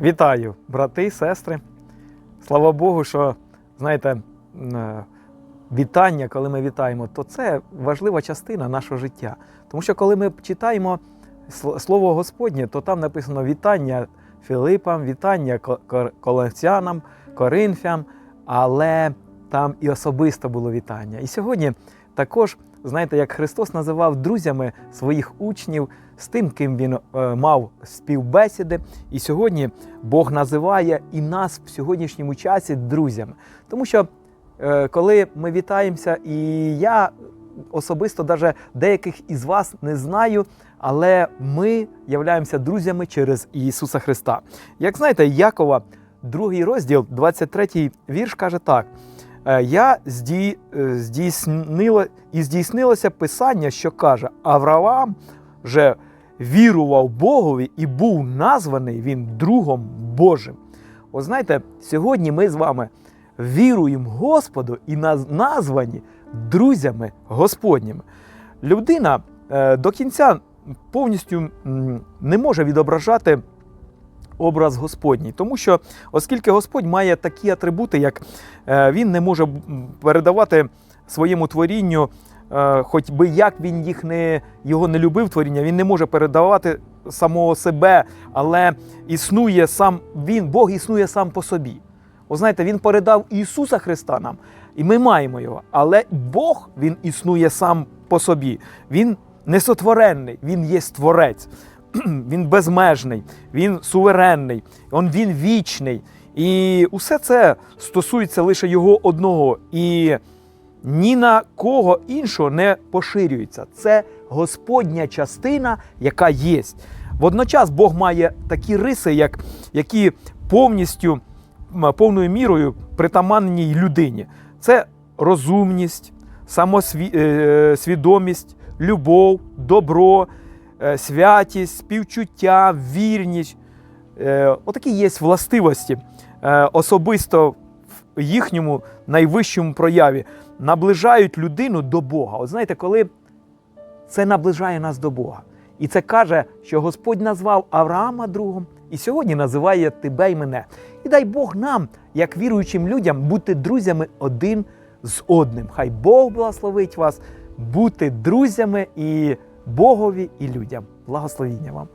Вітаю, брати сестри. Слава Богу, що знаєте, е, вітання, коли ми вітаємо, то це важлива частина нашого життя. Тому що коли ми читаємо Слово Господнє, то там написано вітання Філипам, вітання ко- кор- Колосянам, Коринфям, але там і особисто було вітання. І сьогодні також, знаєте, як Христос називав друзями своїх учнів з тим, ким він е, мав співбесіди. І сьогодні Бог називає і нас в сьогоднішньому часі друзями. Тому що е, коли ми вітаємося, і я особисто даже деяких із вас не знаю, але ми являємося друзями через Ісуса Христа. Як знаєте, Якова, другий розділ, 23 вірш каже так. «Е, Я е, і здійснилося писання, що каже: Авраам же вірував Богові і був названий він другом Божим. От знаєте, сьогодні ми з вами віруємо Господу і названі друзями Господніми. Людина е, до кінця повністю не може відображати образ Господній, тому що, оскільки Господь має такі атрибути, як е, він не може передавати своєму творінню, е, хоч би як він їх не його не любив творіння, він не може передавати самого себе, але існує сам він, Бог існує сам по собі. О, знаєте, він передав Ісуса Христа нам, і ми маємо його. Але Бог він існує сам по собі. Він несотворенний, він є творець, він безмежний, він суверенний, він вічний. І усе це стосується лише його одного. І ні на кого іншого не поширюється. Це Господня частина, яка є. Водночас Бог має такі риси, як, які повністю повною мірою притаманні людині. Це розумність, самосвідомість, любов, добро, е, святість, співчуття, вірність. Е, Отакі є властивості е, особисто в їхньому найвищому прояві наближають людину до Бога. От знаєте, коли це наближає нас до Бога. І це каже, що Господь назвав Авраама другом і сьогодні називає тебе і мене. І дай Бог нам, як віруючим людям, бути друзями один з одним. Хай Бог благословить вас бути друзями і Богові, і людям. Благословіння вам!